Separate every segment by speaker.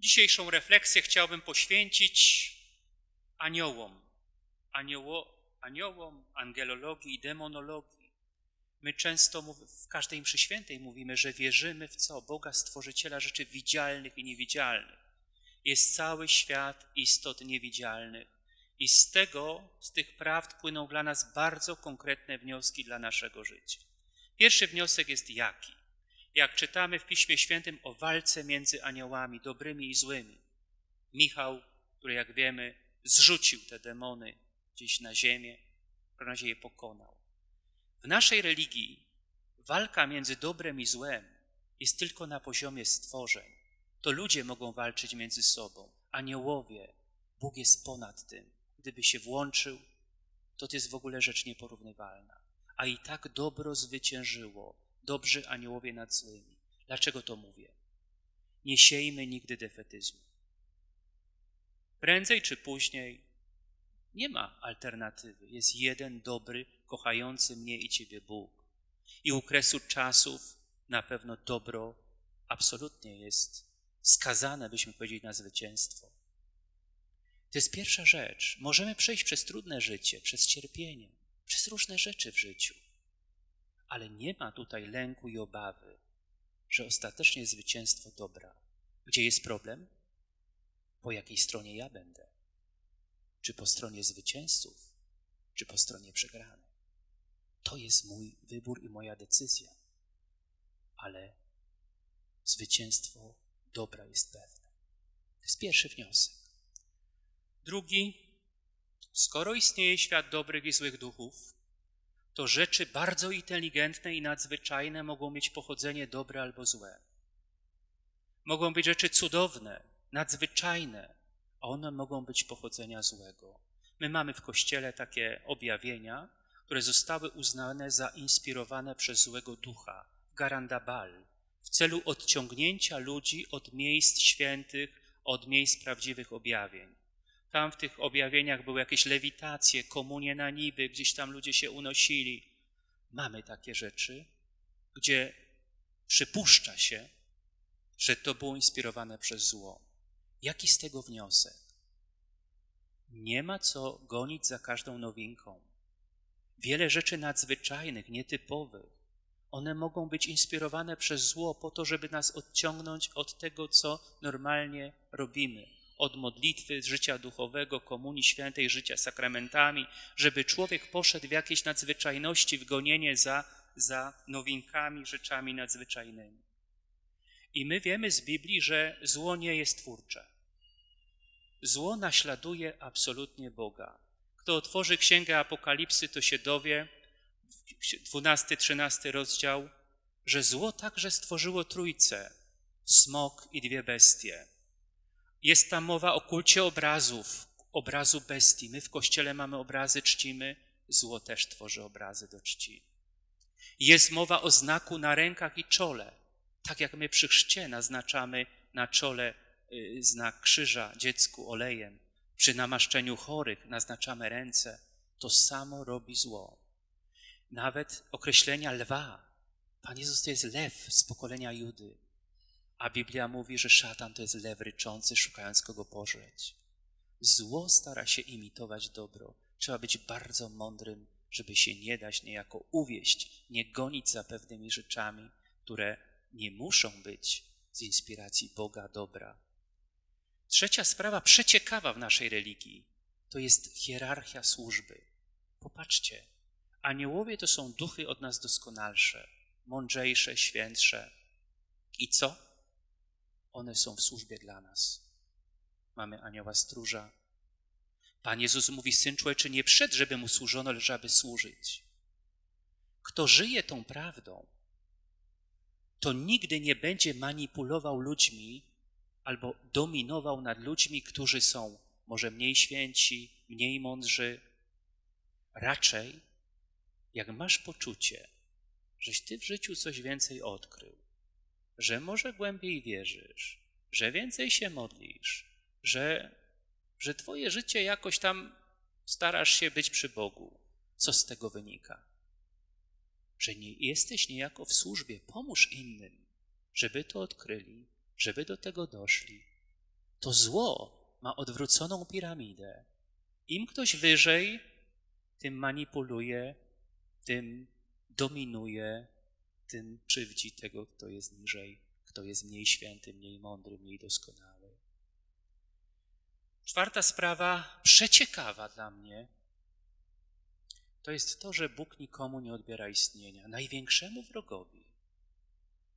Speaker 1: Dzisiejszą refleksję chciałbym poświęcić aniołom, anioło, aniołom, angelologii i demonologii. My często w każdej mszy świętej mówimy, że wierzymy w co? Boga Stworzyciela rzeczy widzialnych i niewidzialnych. Jest cały świat istot niewidzialnych. I z tego, z tych prawd płyną dla nas bardzo konkretne wnioski dla naszego życia. Pierwszy wniosek jest jaki? Jak czytamy w Piśmie Świętym o walce między aniołami, dobrymi i złymi. Michał, który jak wiemy zrzucił te demony gdzieś na ziemię, w razie je pokonał. W naszej religii walka między dobrem i złem jest tylko na poziomie stworzeń. To ludzie mogą walczyć między sobą, aniołowie. Bóg jest ponad tym. Gdyby się włączył, to to jest w ogóle rzecz nieporównywalna. A i tak dobro zwyciężyło, dobrzy aniołowie nad złymi. Dlaczego to mówię? Nie siejmy nigdy defetyzmu. Prędzej czy później nie ma alternatywy. Jest jeden dobry, kochający mnie i Ciebie Bóg. I u kresu czasów na pewno dobro absolutnie jest skazane, byśmy powiedzieli, na zwycięstwo. To jest pierwsza rzecz. Możemy przejść przez trudne życie, przez cierpienie, przez różne rzeczy w życiu, ale nie ma tutaj lęku i obawy, że ostatecznie zwycięstwo dobra. Gdzie jest problem? Po jakiej stronie ja będę? Czy po stronie zwycięzców, czy po stronie przegranych? To jest mój wybór i moja decyzja. Ale zwycięstwo dobra jest pewne. To jest pierwszy wniosek. Drugi, skoro istnieje świat dobrych i złych duchów, to rzeczy bardzo inteligentne i nadzwyczajne mogą mieć pochodzenie dobre albo złe. Mogą być rzeczy cudowne, nadzwyczajne, a one mogą być pochodzenia złego. My mamy w Kościele takie objawienia, które zostały uznane za inspirowane przez złego ducha, Garandabal, w celu odciągnięcia ludzi od miejsc świętych, od miejsc prawdziwych objawień. Tam w tych objawieniach były jakieś lewitacje, komunie na niby, gdzieś tam ludzie się unosili. Mamy takie rzeczy, gdzie przypuszcza się, że to było inspirowane przez zło. Jaki z tego wniosek? Nie ma co gonić za każdą nowinką. Wiele rzeczy nadzwyczajnych, nietypowych, one mogą być inspirowane przez zło po to, żeby nas odciągnąć od tego, co normalnie robimy. Od modlitwy, życia duchowego, komunii świętej, życia sakramentami, żeby człowiek poszedł w jakieś nadzwyczajności, w gonienie za, za nowinkami, rzeczami nadzwyczajnymi. I my wiemy z Biblii, że zło nie jest twórcze. Zło naśladuje absolutnie Boga. Kto otworzy Księgę Apokalipsy, to się dowie, 12-13 rozdział, że zło także stworzyło trójcę, smok i dwie bestie. Jest tam mowa o kulcie obrazów, obrazu bestii. My w Kościele mamy obrazy, czcimy, zło też tworzy obrazy do czci. Jest mowa o znaku na rękach i czole, tak jak my przy chrzcie naznaczamy na czole y, znak krzyża dziecku olejem, przy namaszczeniu chorych naznaczamy ręce, to samo robi zło. Nawet określenia lwa. Pan Jezus to jest lew z pokolenia Judy, a Biblia mówi, że szatan to jest lew ryczący, szukając kogo pożreć. Zło stara się imitować dobro. Trzeba być bardzo mądrym, żeby się nie dać niejako uwieść, nie gonić za pewnymi rzeczami, które nie muszą być z inspiracji Boga dobra. Trzecia sprawa przeciekawa w naszej religii to jest hierarchia służby. Popatrzcie, aniołowie to są duchy od nas doskonalsze, mądrzejsze, świętsze. I co? One są w służbie dla nas. Mamy anioła stróża. Pan Jezus mówi, syn człowieczy nie przed, żeby mu służono, lecz aby służyć. Kto żyje tą prawdą, to nigdy nie będzie manipulował ludźmi albo dominował nad ludźmi, którzy są może mniej święci, mniej mądrzy. Raczej, jak masz poczucie, żeś ty w życiu coś więcej odkrył, że może głębiej wierzysz, że więcej się modlisz, że, że twoje życie jakoś tam starasz się być przy Bogu. Co z tego wynika? że nie jesteś niejako w służbie, pomóż innym, żeby to odkryli, żeby do tego doszli. To zło ma odwróconą piramidę. Im ktoś wyżej, tym manipuluje, tym dominuje, tym krzywdzi tego, kto jest niżej, kto jest mniej święty, mniej mądry, mniej doskonały. Czwarta sprawa, przeciekawa dla mnie, to jest to, że Bóg nikomu nie odbiera istnienia, największemu wrogowi.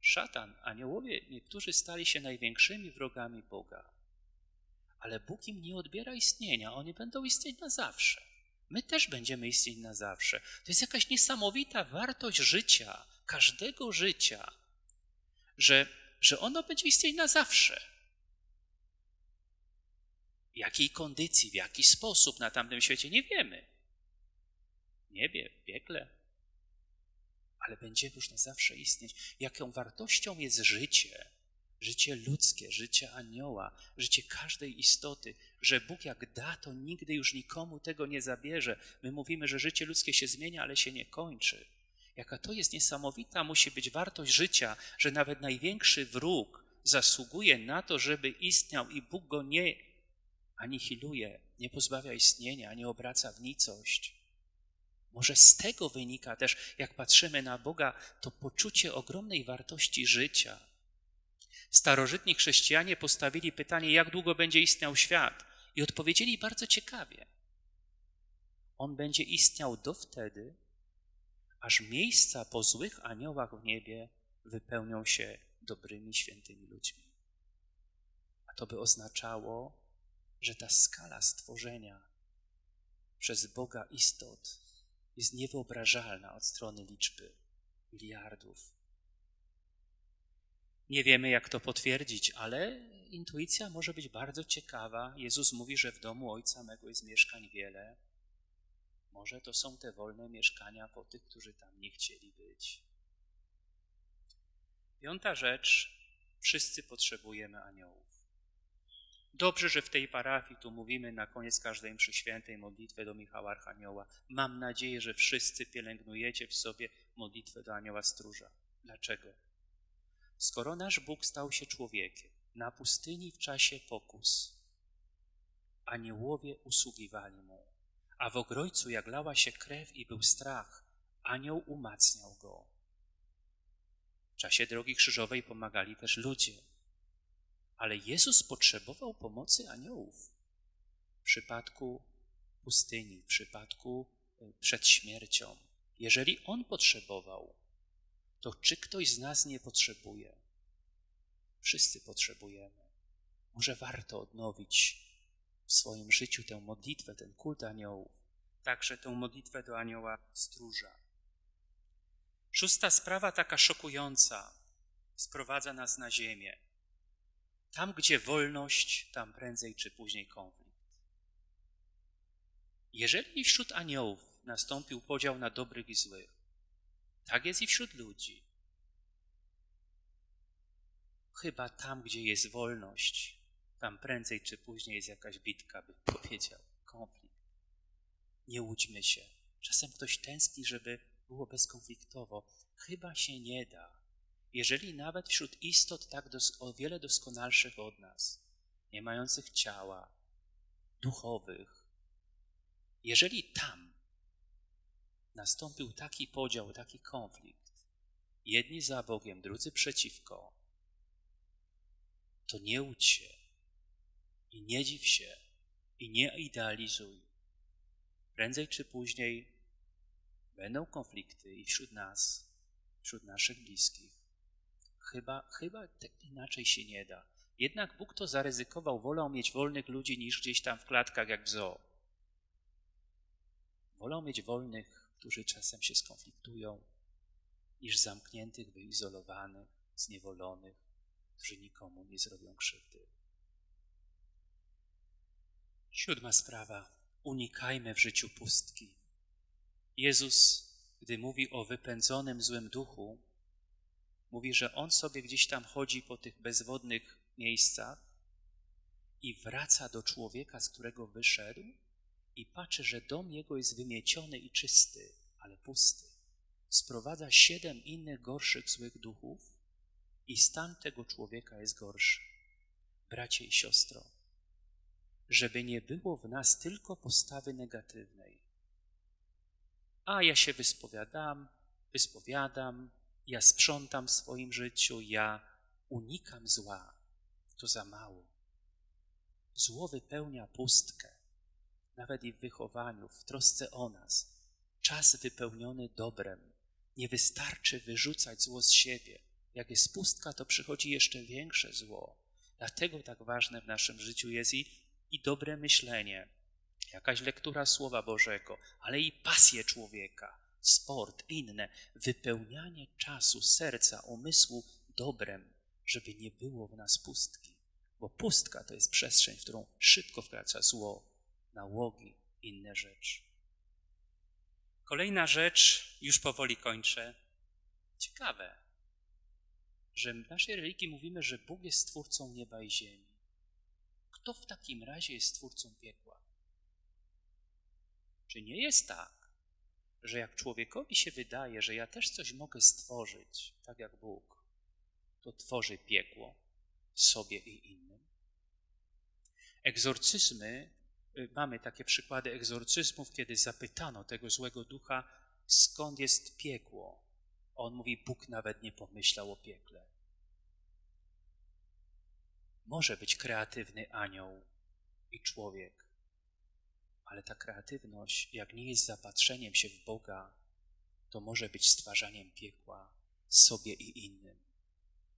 Speaker 1: Szatan, aniołowie, niektórzy stali się największymi wrogami Boga, ale Bóg im nie odbiera istnienia, oni będą istnieć na zawsze. My też będziemy istnieć na zawsze. To jest jakaś niesamowita wartość życia, każdego życia, że, że ono będzie istnieć na zawsze. W jakiej kondycji, w jaki sposób na tamtym świecie nie wiemy. W piekle, ale będzie już na zawsze istnieć. Jaką wartością jest życie, życie ludzkie, życie anioła, życie każdej istoty, że Bóg jak da, to nigdy już nikomu tego nie zabierze. My mówimy, że życie ludzkie się zmienia, ale się nie kończy. Jaka to jest niesamowita musi być wartość życia, że nawet największy wróg zasługuje na to, żeby istniał i Bóg go nie anihiluje, nie pozbawia istnienia, nie obraca w nicość. Może z tego wynika też, jak patrzymy na Boga, to poczucie ogromnej wartości życia. Starożytni chrześcijanie postawili pytanie, jak długo będzie istniał świat, i odpowiedzieli bardzo ciekawie. On będzie istniał do wtedy, aż miejsca po złych aniołach w niebie wypełnią się dobrymi, świętymi ludźmi. A to by oznaczało, że ta skala stworzenia przez Boga istot jest niewyobrażalna od strony liczby miliardów. Nie wiemy, jak to potwierdzić, ale intuicja może być bardzo ciekawa. Jezus mówi, że w domu Ojca mego jest mieszkań wiele. Może to są te wolne mieszkania po tych, którzy tam nie chcieli być. Piąta rzecz, wszyscy potrzebujemy aniołów. Dobrze, że w tej parafii tu mówimy na koniec każdej mszy świętej modlitwę do Michała Archanioła. Mam nadzieję, że wszyscy pielęgnujecie w sobie modlitwę do Anioła Stróża. Dlaczego? Skoro nasz Bóg stał się człowiekiem, na pustyni w czasie pokus, aniołowie usługiwali Mu, a w ogrojcu jak lała się krew i był strach, anioł umacniał Go. W czasie drogi krzyżowej pomagali też ludzie, ale Jezus potrzebował pomocy aniołów w przypadku pustyni, w przypadku e, przed śmiercią. Jeżeli On potrzebował, to czy ktoś z nas nie potrzebuje? Wszyscy potrzebujemy. Może warto odnowić w swoim życiu tę modlitwę, ten kult aniołów, także tę modlitwę do anioła stróża. Szósta sprawa, taka szokująca, sprowadza nas na ziemię. Tam, gdzie wolność, tam prędzej czy później konflikt. Jeżeli wśród aniołów nastąpił podział na dobrych i złych, tak jest i wśród ludzi. Chyba tam, gdzie jest wolność, tam prędzej czy później jest jakaś bitka, bym powiedział, konflikt. Nie łudźmy się. Czasem ktoś tęskni, żeby było bezkonfliktowo. Chyba się nie da jeżeli nawet wśród istot tak o wiele doskonalszych od nas, nie mających ciała, duchowych, jeżeli tam nastąpił taki podział, taki konflikt, jedni za Bogiem, drudzy przeciwko, to nie łudź się i nie dziw się i nie idealizuj. Prędzej czy później będą konflikty i wśród nas, wśród naszych bliskich. Chyba, chyba tak inaczej się nie da. Jednak Bóg to zaryzykował, wolał mieć wolnych ludzi niż gdzieś tam w klatkach jak w zoo. Wolał mieć wolnych, którzy czasem się skonfliktują, niż zamkniętych, wyizolowanych, zniewolonych, którzy nikomu nie zrobią krzywdy. Siódma sprawa. Unikajmy w życiu pustki. Jezus, gdy mówi o wypędzonym złym duchu, Mówi, że on sobie gdzieś tam chodzi po tych bezwodnych miejscach i wraca do człowieka, z którego wyszedł i patrzy, że dom jego jest wymieciony i czysty, ale pusty. Sprowadza siedem innych gorszych złych duchów i stan tego człowieka jest gorszy. bracie i siostro, żeby nie było w nas tylko postawy negatywnej. A ja się wyspowiadam, wyspowiadam, ja sprzątam w swoim życiu, ja unikam zła. To za mało. Zło wypełnia pustkę, nawet i w wychowaniu, w trosce o nas. Czas wypełniony dobrem. Nie wystarczy wyrzucać zło z siebie. Jak jest pustka, to przychodzi jeszcze większe zło. Dlatego tak ważne w naszym życiu jest i, i dobre myślenie, jakaś lektura Słowa Bożego, ale i pasje człowieka, sport, inne, wypełnianie czasu, serca, umysłu dobrem, żeby nie było w nas pustki. Bo pustka to jest przestrzeń, w którą szybko wkracza zło, nałogi, inne rzeczy. Kolejna rzecz, już powoli kończę. Ciekawe, że w naszej religii mówimy, że Bóg jest stwórcą nieba i ziemi. Kto w takim razie jest stwórcą piekła? Czy nie jest tak, że jak człowiekowi się wydaje, że ja też coś mogę stworzyć, tak jak Bóg, to tworzy piekło sobie i innym? Egzorcyzmy, y, mamy takie przykłady egzorcyzmów, kiedy zapytano tego złego ducha, skąd jest piekło. On mówi, Bóg nawet nie pomyślał o piekle. Może być kreatywny anioł i człowiek, ale ta kreatywność, jak nie jest zapatrzeniem się w Boga, to może być stwarzaniem piekła sobie i innym.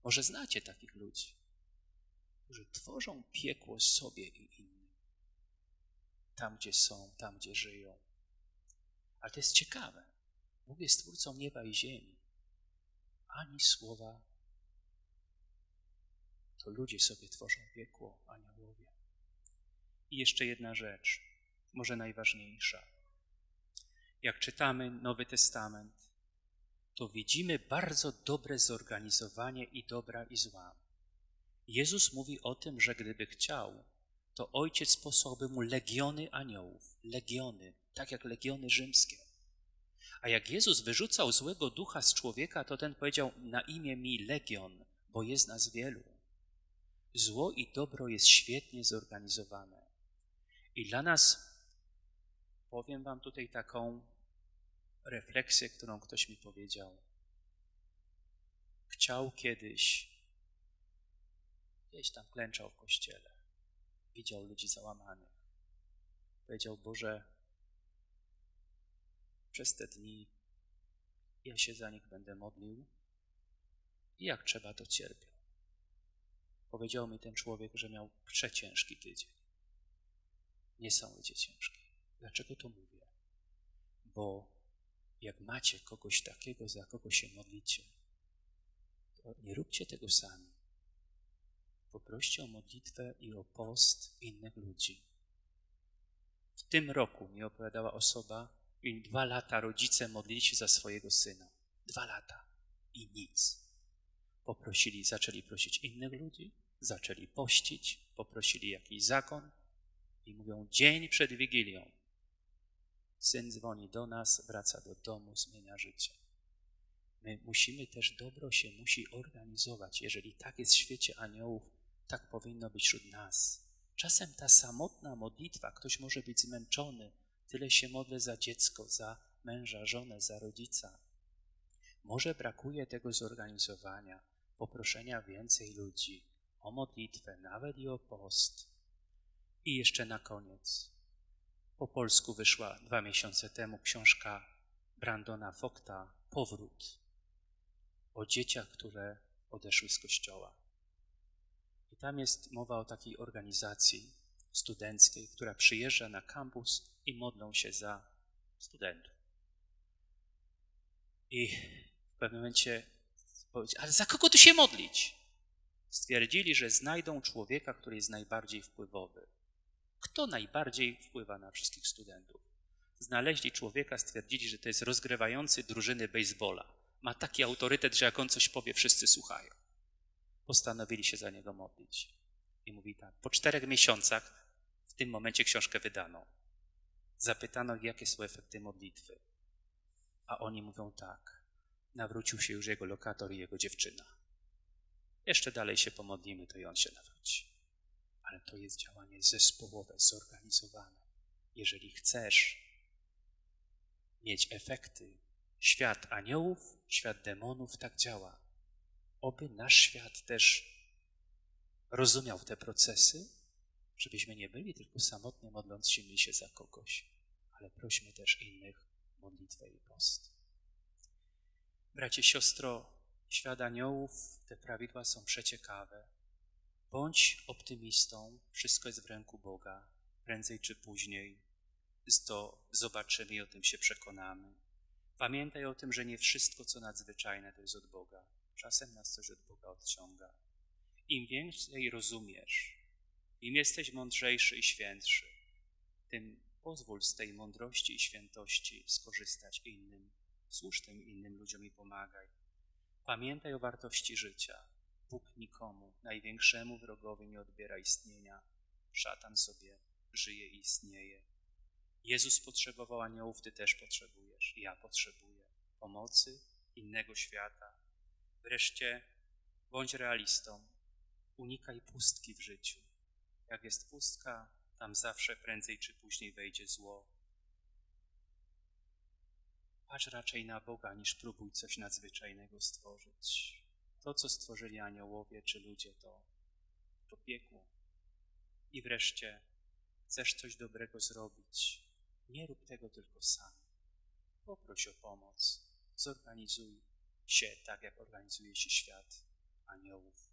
Speaker 1: Może znacie takich ludzi, którzy tworzą piekło sobie i innym. Tam, gdzie są, tam, gdzie żyją. Ale to jest ciekawe. Bóg jest twórcą nieba i ziemi. Ani słowa. To ludzie sobie tworzą piekło, aniołowie. I jeszcze jedna rzecz może najważniejsza. Jak czytamy Nowy Testament, to widzimy bardzo dobre zorganizowanie i dobra i zła. Jezus mówi o tym, że gdyby chciał, to ojciec posłałby mu legiony aniołów, legiony, tak jak legiony rzymskie. A jak Jezus wyrzucał złego ducha z człowieka, to ten powiedział na imię mi legion, bo jest nas wielu. Zło i dobro jest świetnie zorganizowane. I dla nas powiem Wam tutaj taką refleksję, którą ktoś mi powiedział. Chciał kiedyś, gdzieś tam klęczał w kościele, widział ludzi załamanych. Powiedział, Boże, przez te dni ja się za nich będę modlił i jak trzeba, to cierpię. Powiedział mi ten człowiek, że miał przeciężki tydzień. Niesamowicie ciężki. Dlaczego to mówię? Bo jak macie kogoś takiego, za kogo się modlicie, to nie róbcie tego sami. Poproście o modlitwę i o post innych ludzi. W tym roku mi opowiadała osoba, i dwa lata rodzice modlili się za swojego syna. Dwa lata i nic. Poprosili, zaczęli prosić innych ludzi, zaczęli pościć, poprosili jakiś zakon i mówią dzień przed Wigilią Syn dzwoni do nas, wraca do domu, zmienia życie. My musimy też, dobro się musi organizować. Jeżeli tak jest w świecie aniołów, tak powinno być wśród nas. Czasem ta samotna modlitwa, ktoś może być zmęczony, tyle się modlę za dziecko, za męża, żonę, za rodzica. Może brakuje tego zorganizowania, poproszenia więcej ludzi o modlitwę, nawet i o post. I jeszcze na koniec. Po polsku wyszła dwa miesiące temu książka Brandona Fokta Powrót o dzieciach, które odeszły z kościoła. I tam jest mowa o takiej organizacji studenckiej, która przyjeżdża na kampus i modlą się za studentów. I w pewnym momencie ale za kogo tu się modlić? Stwierdzili, że znajdą człowieka, który jest najbardziej wpływowy. Kto najbardziej wpływa na wszystkich studentów? Znaleźli człowieka, stwierdzili, że to jest rozgrywający drużyny baseballa. Ma taki autorytet, że jak on coś powie, wszyscy słuchają. Postanowili się za niego modlić. I mówi tak, po czterech miesiącach w tym momencie książkę wydano. Zapytano, jakie są efekty modlitwy. A oni mówią tak, nawrócił się już jego lokator i jego dziewczyna. Jeszcze dalej się pomodlimy, to i on się nawróci. ale to jest działanie zespołowe, zorganizowane. Jeżeli chcesz mieć efekty, świat aniołów, świat demonów tak działa. Oby nasz świat też rozumiał te procesy, żebyśmy nie byli tylko samotnie modląc się my się za kogoś, ale prośmy też innych modlitwę i post. Bracie, siostro, świat aniołów, te prawidła są przeciekawe. Bądź optymistą, wszystko jest w ręku Boga. Prędzej czy później to zobaczymy i o tym się przekonamy. Pamiętaj o tym, że nie wszystko, co nadzwyczajne, to jest od Boga. Czasem nas coś od Boga odciąga. Im więcej rozumiesz, im jesteś mądrzejszy i świętszy, tym pozwól z tej mądrości i świętości skorzystać innym. Służ tym innym ludziom i pomagaj. Pamiętaj o wartości życia. Bóg nikomu, największemu wrogowi nie odbiera istnienia. Szatan sobie żyje i istnieje. Jezus potrzebował aniołów, ty też potrzebujesz. Ja potrzebuję pomocy innego świata. Wreszcie bądź realistą. Unikaj pustki w życiu. Jak jest pustka, tam zawsze prędzej czy później wejdzie zło. Patrz raczej na Boga, niż próbuj coś nadzwyczajnego stworzyć. To, co stworzyli aniołowie czy ludzie, to, to piekło. I wreszcie chcesz coś dobrego zrobić, nie rób tego tylko sam. Poproś o pomoc. Zorganizuj się tak, jak organizuje się świat aniołów.